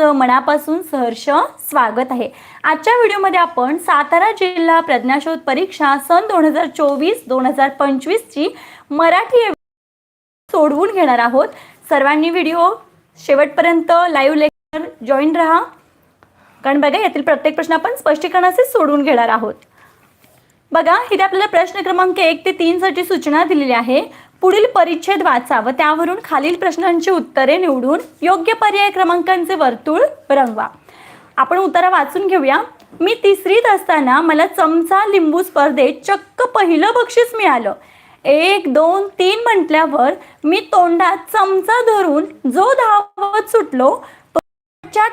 तुमचं मनापासून सहर्ष स्वागत आहे. आजच्या व्हिडिओमध्ये आपण सातारा जिल्हा प्रज्ञाशोध परीक्षा सन दोन हजार चोवीस दोन हजार पंचवीसची मराठी सोडवून घेणार आहोत. सर्वांनी व्हिडिओ शेवटपर्यंत लाईव्ह लेक्चर जॉईन राहा. कारण बघा यातील प्रत्येक प्रश्न आपण स्पष्टीकरणाचे सोडवून घेणार आहोत. बघा इथे आपल्याला प्रश्न क्रमांक एक ते तीन साठी सूचना दिलेली आहे पुढील परिच्छेद वाचा व त्यावरून खालील प्रश्नांची उत्तरे निवडून योग्य पर्याय क्रमांकांचे वर्तुळ रंगवा. आपण उत्तरं वाचून घेऊया. मी तिसरीत असताना मला चमचा लिंबू स्पर्धेत चक्क पहिलं बक्षीस मिळालं. एक दोन तीन म्हटल्यावर मी तोंडात चमचा धरून जो धावत सुटलो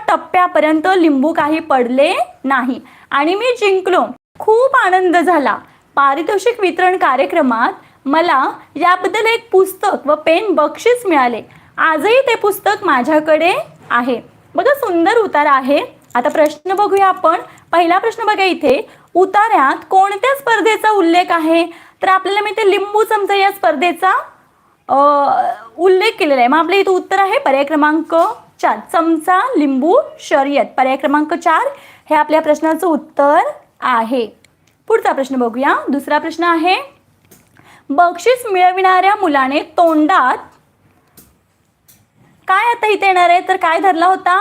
टप्प्यापर्यंत लिंबू काही पडले नाही आणि मी जिंकलो. खूप आनंद झाला. पारितोषिक वितरण कार्यक्रमात मला याबद्दल एक पुस्तक व पेन बक्षीस मिळाले. आजही ते पुस्तक माझ्याकडे आहे. बघा सुंदर उतारा आहे. आता प्रश्न बघूया आपण. पहिला प्रश्न बघा इथे. उतार्यात कोणत्या स्पर्धेचा उल्लेख आहे? तर आपल्याला मी ते लिंबू चमचा या स्पर्धेचा उल्लेख केलेला आहे. मग आपल्या इथं उत्तर आहे पर्याय क्रमांक चार. चमचा लिंबू शर्यत. पर्याय क्रमांक चार हे आपल्या प्रश्नाचं उत्तर आहे. पुढचा प्रश्न बघूया. दुसरा प्रश्न आहे बक्षीस मिळविणाऱ्या मुलाने तोंडात काय आता इथे येणार आहे? तर काय धरला होता?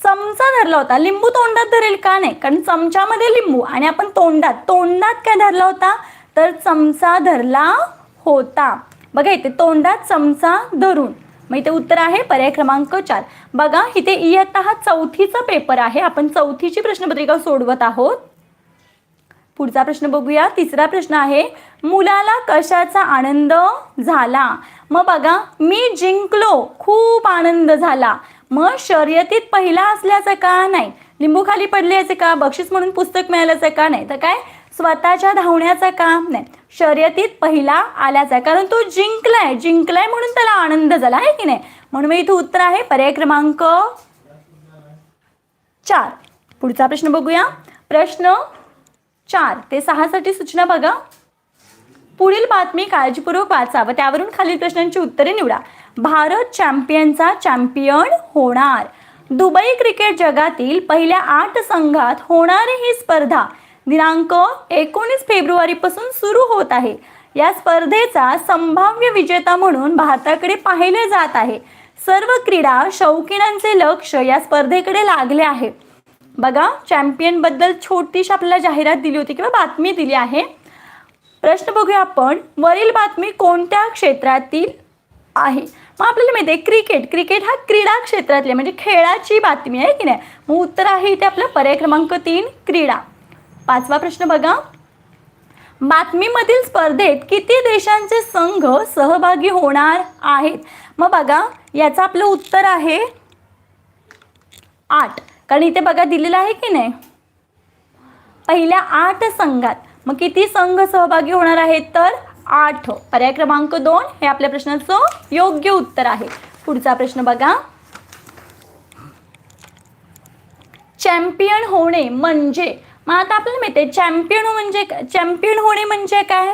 चमचा धरला होता. लिंबू तोंडात धरेल का नाही? कारण चमच्यामध्ये लिंबू आणि आपण तोंडात तोंडात काय धरला होता? तर चमचा धरला होता. बघा इथे तोंडात चमचा धरून. मग इथे उत्तर आहे पर्याय क्रमांक चार. बघा इथे इयत्ता हा चौथीचा पेपर आहे. आपण चौथीची प्रश्नपत्रिका सोडवत आहोत. पुढचा प्रश्न बघूया. तिसरा प्रश्न आहे मुलाला कशाचा आनंद झाला? मग बघा मी जिंकलो खूप आनंद झाला. मग शर्यतीत पहिला असल्याचं का नाही? लिंबू खाली पडल्याचं का? बक्षीस म्हणून पुस्तक मिळाल्याचं का नाही? तर काय? स्वतःच्या धावण्याचं काम नाही. शर्यतीत पहिला आल्याचा कारण तो जिंकलाय जिंकलाय म्हणून त्याला आनंद झाला आहे की नाही? म्हणून इथं उत्तर आहे पर्याय क्रमांक चार. पुढचा प्रश्न बघूया. प्रश्न चार ते सहासाठी सूचना बघा. पुढील बातमी काळजीपूर्वक वाचा व त्यावरून खालील प्रश्नांची उत्तरे निवडा. भारत चॅम्पियनचा चॅम्पियन होणार. दुबई क्रिकेट जगातील पहिल्या आठ संघात होणारी ही स्पर्धा. दिनांक एकोणीस फेब्रुवारीपासून सुरू होत आहे. या स्पर्धेचा संभाव्य विजेता म्हणून भारताकडे पाहिले जात आहे. सर्व क्रीडा शौकीनांचे लक्ष या स्पर्धेकडे लागले आहे. बघा चॅम्पियनबद्दल छोटीशी आपल्याला जाहिरात दिली होती किंवा बातमी दिली आहे. प्रश्न बघूया आपण वरील बातमी कोणत्या क्षेत्रातील आहे? मग आपल्याला माहिती आहे क्रिकेट. क्रिकेट हा क्रीडा क्षेत्रातली आहे, म्हणजे खेळाची बातमी आहे की नाही? मग उत्तर आहे इथे आपलं पर्याय क्रमांक तीन क्रीडा. पाचवा प्रश्न बघा. बातमीमधील स्पर्धेत किती देशांचे संघ सहभागी होणार आहेत? मग बघा याचं आपलं उत्तर आहे आठ. कारण इथे बघा दिलेलं आहे की नाही? पहिल्या आठ संघात मग किती संघ सहभागी होणार आहेत? तर आठ. पर्याय क्रमांक दोन हे आपल्या प्रश्नाचं योग्य उत्तर आहे. पुढचा प्रश्न बघा. चॅम्पियन होणे म्हणजे मग आता आपल्याला माहिती आहे चॅम्पियन म्हणजे चॅम्पियन होणे म्हणजे काय?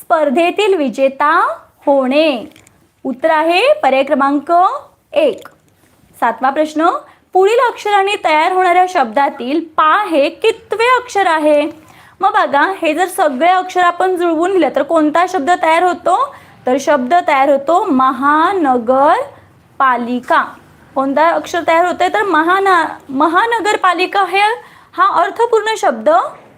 स्पर्धेतील विजेता होणे. उत्तर आहे पर्याय क्रमांक एक. सातवा प्रश्न पुढील अक्षराने तयार होणाऱ्या शब्दातील पा हे कितवे अक्षर आहे? मग बघा हे जर सगळे अक्षर आपण जुळवून लिहिलं तर कोणता शब्द तयार होतो? तर शब्द तयार होतो महानगरपालिका. कोणता अक्षर तयार होतंय? तर महाना महानगरपालिका हे हा अर्थपूर्ण शब्द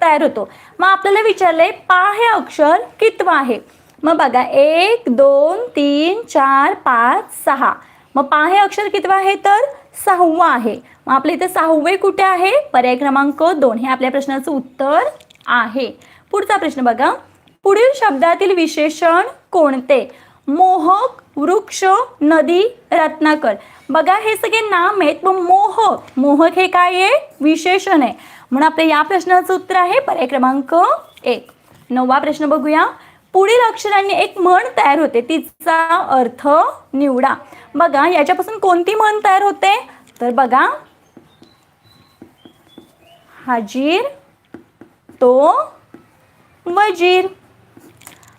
तयार होतो. मग आपल्याला विचारलंय पा हे अक्षर कितवा आहे? मग बघा एक दोन तीन चार पाच सहा. मग पा हे अक्षर कितवा आहे? तर सहावा आहे. मग आपल्या इथे सहावे कुठे आहे? पर्याय क्रमांक दोन. हे आपल्या प्रश्नाचं उत्तर आहे. पुढचा प्रश्न बघा. पुढील शब्दातील विशेषण कोणते? मोहक वृक्ष नदी रत्नाकर. बघा हे सगळे नाम आहेत पण मोहक मोहक हे काय आहे? विशेषण आहे. म्हणून आपल्या या प्रश्नाचं उत्तर आहे पर्याय क्रमांक एक. नववा प्रश्न बघूया. पुढील अक्षरांनी एक म्हण तयार होते. तिचा अर्थ निवडा. बघा याच्यापासून कोणती म्हण तयार होते? तर बघा. हाजीर तो वजीर.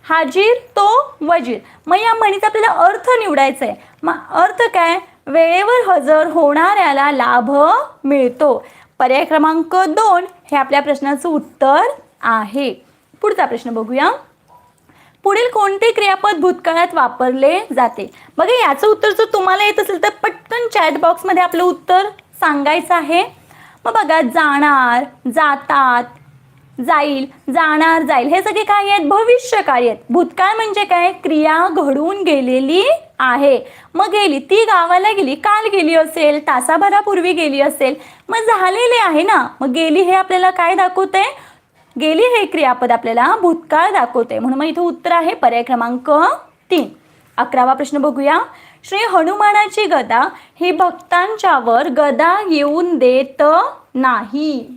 हाजीर तो वजीर. मग या म्हणीचा आपल्याला अर्थ निवडायचा आहे. मग अर्थ काय? वेळेवर हजर होणाऱ्याला लाभ मिळतो. पर्याय क्रमांक दोन हे आपल्या प्रश्नाचं उत्तर आहे. पुढचा प्रश्न बघूया. पुढील कोणते क्रियापद भूतकाळात वापरले जाते? बघा याचं उत्तर जर तुम्हाला येत असेल तर पटकन चॅट बॉक्समध्ये आपलं उत्तर सांगायचं आहे. मग बघा जाणार जातात जाईल जाणार जाईल. हे सगळे काय आहेत? भविष्य भविष्यकाळी आहेत. भूतकाळ म्हणजे काय? क्रिया घडून गेलेली आहे. मग गेली ती गावाला गेली काल गेली असेल तासाभरापूर्वी गेली असेल. मग झालेली आहे ना? मग गेली हे आपल्याला काय दाखवते? गेली हे क्रियापद आपल्याला भूतकाळ दाखवते. म्हणून मग इथं उत्तर आहे पर्याय क्रमांक तीन. अकरावा प्रश्न बघूया. श्री हनुमानाची गदा ही भक्तांच्यावर गदा येऊन देत नाही.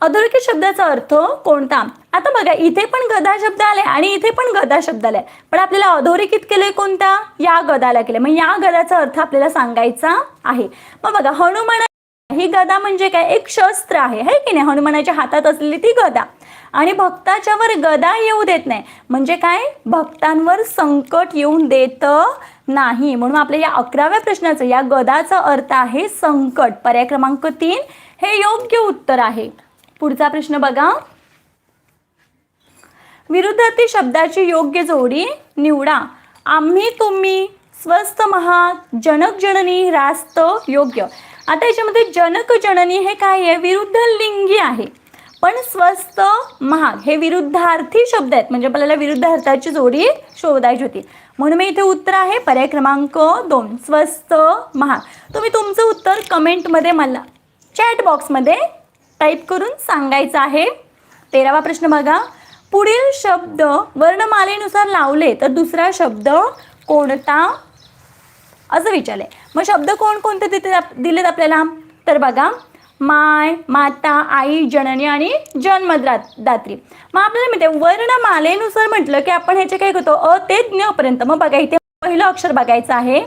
अधोरेखित शब्दाचा अर्थ कोणता? आता बघा इथे पण गदा शब्द आले आणि इथे पण गदा शब्द आलाय. पण आपल्याला अधोरेखित केलंय कोणत्या या गदाला केलंय. मग या गदाचा अर्थ आपल्याला सांगायचा आहे. मग बघा हनुमान ही गदा म्हणजे काय? एक शस्त्र आहे है की नाही? हनुमानाच्या हातात असलेली ती गदा. आणि भक्ताच्यावर गदा येऊ देत नाही. म्हणजे काय? भक्तांवर संकट येऊन देत नाही. म्हणून आपल्या या अकराव्या प्रश्नाचं या गदाचा अर्थ आहे संकट. पर्याय क्रमांक तीन हे योग्य उत्तर आहे. पुढचा प्रश्न बघा. विरुद्धार्थी शब्दाची योग्य जोडी निवडा. आम्ही तुम्ही स्वस्त महाग जनक जननी रास्त योग्य. आता याच्यामध्ये जनक जननी हे काय आहे? विरुद्ध लिंगी आहे. पण स्वस्त महाग हे विरुद्धार्थी शब्द आहेत. म्हणजे आपल्याला विरुद्धार्थाची जोडी शोधायची होती. म्हणून मी इथे उत्तर आहे. पर्याय क्रमांक दोन. स्वस्त महाग तुम्ही तुमचं उत्तर कमेंटमध्ये मला चॅट बॉक्समध्ये टाईप करून सांगायचं आहे. तेरावा प्रश्न बघा. पुढील शब्द वर्णमालेनुसार लावले तर दुसरा शब्द कोणता? असं विचारले. मग शब्द कोणकोणते तिथे दिलेत आपल्याला? तर बघा माय माता आई जननी आणि जन्मदात्री. दात्री मग आपल्याला माहिती वर्णमालेनुसार म्हटलं की आपण ह्याचे काय करतो? अ ते ज्ञपर्यंत मग बघा इथे पहिलं अक्षर बघायचं आहे.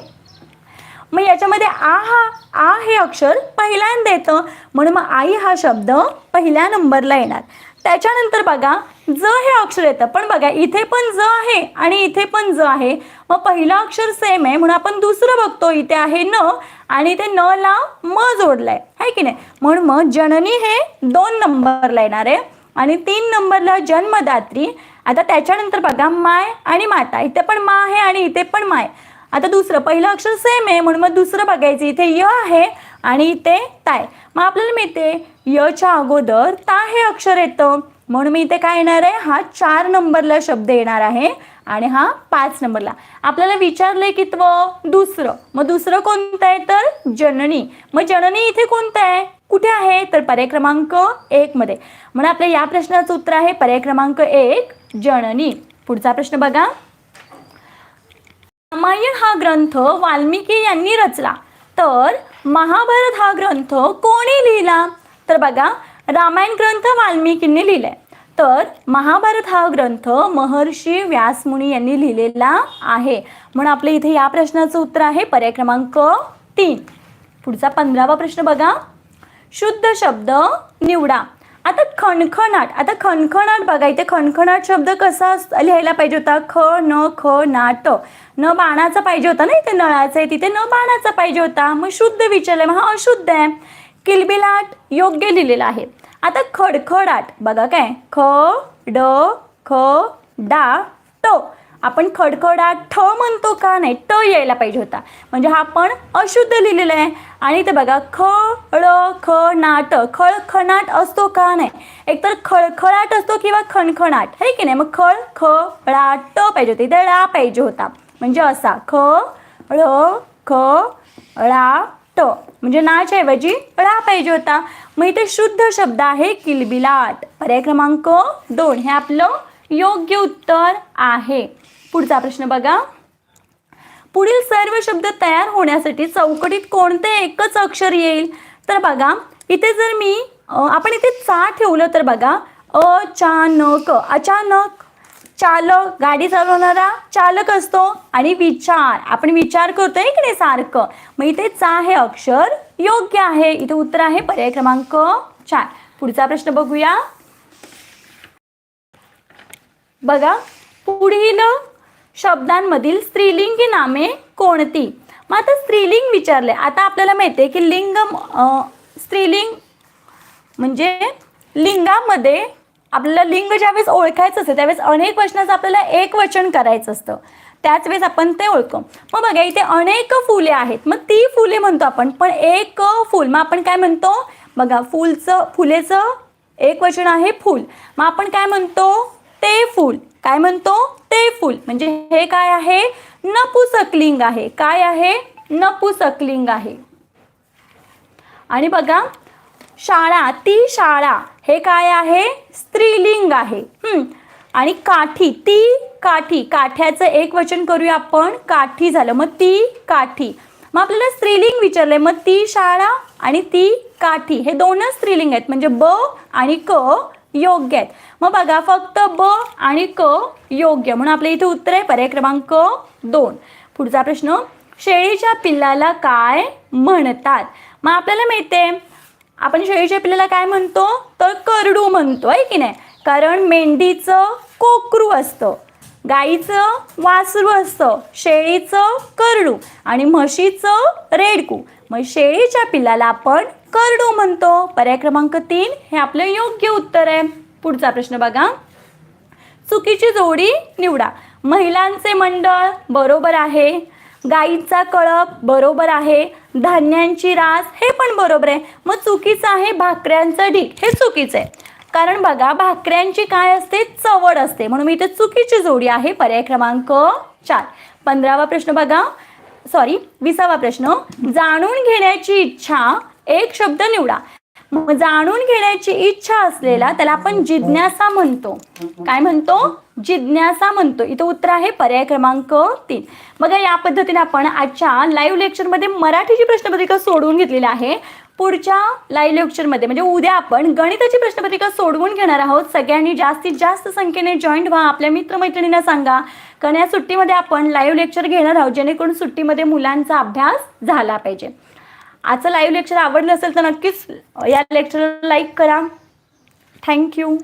मग याच्यामध्ये आ हा आ हे अक्षर पहिल्यांदा येतं. म्हणून मग आई हा शब्द पहिल्या नंबरला येणार. त्याच्यानंतर बघा ज हे अक्षर येतं. पण बघा इथे पण ज आहे आणि इथे पण ज आहे. मग पहिलं अक्षर सेम आहे म्हणून आपण दुसरं बघतो इथे आहे न आणि ते न ला म जोडलाय. आहे की नाही? म्हणून मग जननी हे दोन नंबरला येणार आहे. आणि तीन नंबरला जन्मदात्री. आता त्याच्यानंतर बघा माय आणि माता. इथे पण मा आहे आणि इथे पण माय. आता दुसरं पहिलं अक्षर सेम आहे म्हणून मग दुसरं बघायचं. इथे य आहे आणि इथे ताय. मग आपल्याला मिळते यच्या अगोदर ता हे अक्षर येतं. म्हणून मी इथे काय येणार आहे? हा चार नंबरला शब्द येणार आहे आणि हा पाच नंबरला. आपल्याला विचारलंय की दुसरं. मग दुसरं कोणतं आहे तर जननी. मग जननी इथे कोणतं आहे? कुठे आहे? तर पर्याय क्रमांक एक मध्ये. म्हणून आपल्या या प्रश्नाचं उत्तर आहे पर्याय क्रमांक एक जननी. पुढचा प्रश्न बघा. रामायण हा ग्रंथ वाल्मिकी यांनी रचला. तर महाभारत हा ग्रंथ कोणी लिहिला? तर बघा रामायण ग्रंथ वाल्मिकींनी लिहिलाय. तर महाभारत हा ग्रंथ महर्षी व्यासमुनी यांनी लिहिलेला आहे. म्हणून आपल्या इथे या प्रश्नाचं उत्तर आहे. पर्याय क्रमांक तीन. पुढचा पंधरावा प्रश्न बघा. शुद्ध शब्द निवडा. आता खणखणाट आता खणखणाट बघा. इथे खणखणाट शब्द कसा लिहायला पाहिजे होता? ख न ख नाट. न बाणाचा पाहिजे होता ना इथे नळाचा? आहे तिथे न बाणाचा पाहिजे होता. मग शुद्ध विचारलं. मग हा अशुद्ध आहे. किलबिलाट योग्य लिहिलेला आहे. आता खडखडाट. बघा काय? ख ड ख डा ट. आपण खडखडाट ठ म्हणतो का नाही? ट यायला पाहिजे होता. म्हणजे हा आपण अशुद्ध लिहिलेला आहे. आणि ते बघा ख ळ ख नाट. खळखणाट असतो का नाही? एकतर खळखळाट असतो किंवा खणखणाट. है की नाही? मग खळ ख ळा ट पाहिजे होते. इथे ळा पाहिजे होता. म्हणजे असा ख ळ ख ळा ट म्हणजे नाच्या ऐवजी ळा पाहिजे होता. मग इथे शुद्ध शब्द आहे किलबिलाट. पर्याय क्रमांक दोन. हे आपलं योग्य उत्तर आहे. पुढचा प्रश्न बघा. पुढील सर्व शब्द तयार होण्यासाठी चौकटीत कोणते एकच अक्षर येईल? तर बघा इथे जर मी आपण इथे चा ठेवलं तर बघा अचानक अचानक. चालक गाडी चालवणारा चालक असतो आणि विचार. आपण विचार करतोय इकडे सारखं. मग इथे चा हे अक्षर योग्य आहे. इथे उत्तर आहे पर्याय क्रमांक चार. पुढचा प्रश्न बघूया. बघा पुढील शब्दांमधील स्त्रीलिंगी नामे कोणती? मग आता स्त्रीलिंग विचारले आता आपल्याला माहिती आहे की लिंग स्त्रीलिंग म्हणजे लिंगामध्ये आपल्याला लिंग ज्यावेळेस ओळखायचं असतं त्यावेळेस अनेक वचनाचं आपल्याला एक वचन करायचं असतं. त्याच वेळेस आपण ते ओळखतो मग बघा इथे अनेक फुले आहेत. मग ती फुले म्हणतो आपण पण एक फुल मग आपण काय म्हणतो? बघा फुलचं फुलेचं एक वचन आहे फुल. मग आपण काय म्हणतो? ते फुल. काय म्हणतो? ते फुल. म्हणजे हे काय आहे? नपुसकलिंग आहे. काय आहे? नपुसकलिंग आहे. आणि बघा शाळा ती शाळा हे काय आहे? स्त्रीलिंग आहे. आणि काठी ती काठी काठ्याचं एक वचन करूया आपण. काठी झालं मग ती काठी. मग आपल्याला स्त्रीलिंग विचारलंय मग ती शाळा आणि ती काठी हे दोनच स्त्रीलिंग आहेत. म्हणजे ब आणि क योग्य आहेत. मग बघा फक्त ब आणि क योग्य. म्हणून आपल्या इथे उत्तर आहे पर्याय क्रमांक दोन. पुढचा प्रश्न शेळीच्या पिल्लाला काय म्हणतात? मग आपल्याला मिळते आपण शेळीच्या पिल्लाला काय म्हणतो? तर करडू म्हणतो आहे की नाही? कारण मेंढीचं कोकरू असतं गाईचं वासरू असतं शेळीचं करडू आणि म्हशीचं रेडकू. मग शेळीच्या पिल्लाला आपण करडू म्हणतो. पर्याय क्रमांक तीन हे आपलं योग्य उत्तर आहे. पुढचा प्रश्न बघा. चुकीची जोडी निवडा. महिलांचे मंडळ बरोबर आहे गाईचा कळप बरोबर आहे धान्यांची रास हे पण बरोबर आहे. मग चुकीचं आहे भाकऱ्यांचं ढीक हे चुकीचं आहे. कारण बघा भाकऱ्यांची काय असते? चवड असते. म्हणून मी इथे चुकीची जोडी आहे. पर्याय क्रमांक चार. पंधरावा प्रश्न बघा. सॉरी विसावा प्रश्न. जाणून घेण्याची इच्छा एक शब्द निवडा. मग जाणून घेण्याची इच्छा असलेला त्याला आपण जिज्ञासा म्हणतो. काय म्हणतो? जिज्ञासा म्हणतो. इथं उत्तर आहे पर्याय क्रमांक तीन. बघा या पद्धतीने आपण आजच्या लाईव्ह लेक्चरमध्ये मराठीची प्रश्नपत्रिका सोडवून घेतलेली आहे. पुढच्या लाईव्ह लेक्चरमध्ये म्हणजे उद्या आपण गणिताची प्रश्नपत्रिका सोडवून घेणार आहोत. सगळ्यांनी जास्तीत जास्त संख्येने जॉईंट व्हा. आपल्या मित्रमैत्रिणींना सांगा. कारण या सुट्टीमध्ये आपण लाईव्ह लेक्चर घेणार आहोत जेणेकरून सुट्टीमध्ये मुलांचा अभ्यास झाला पाहिजे. आजचं लाईव्ह लेक्चर आवडलं असेल तर नक्कीच या लेक्चरला लाईक करा. थँक्यू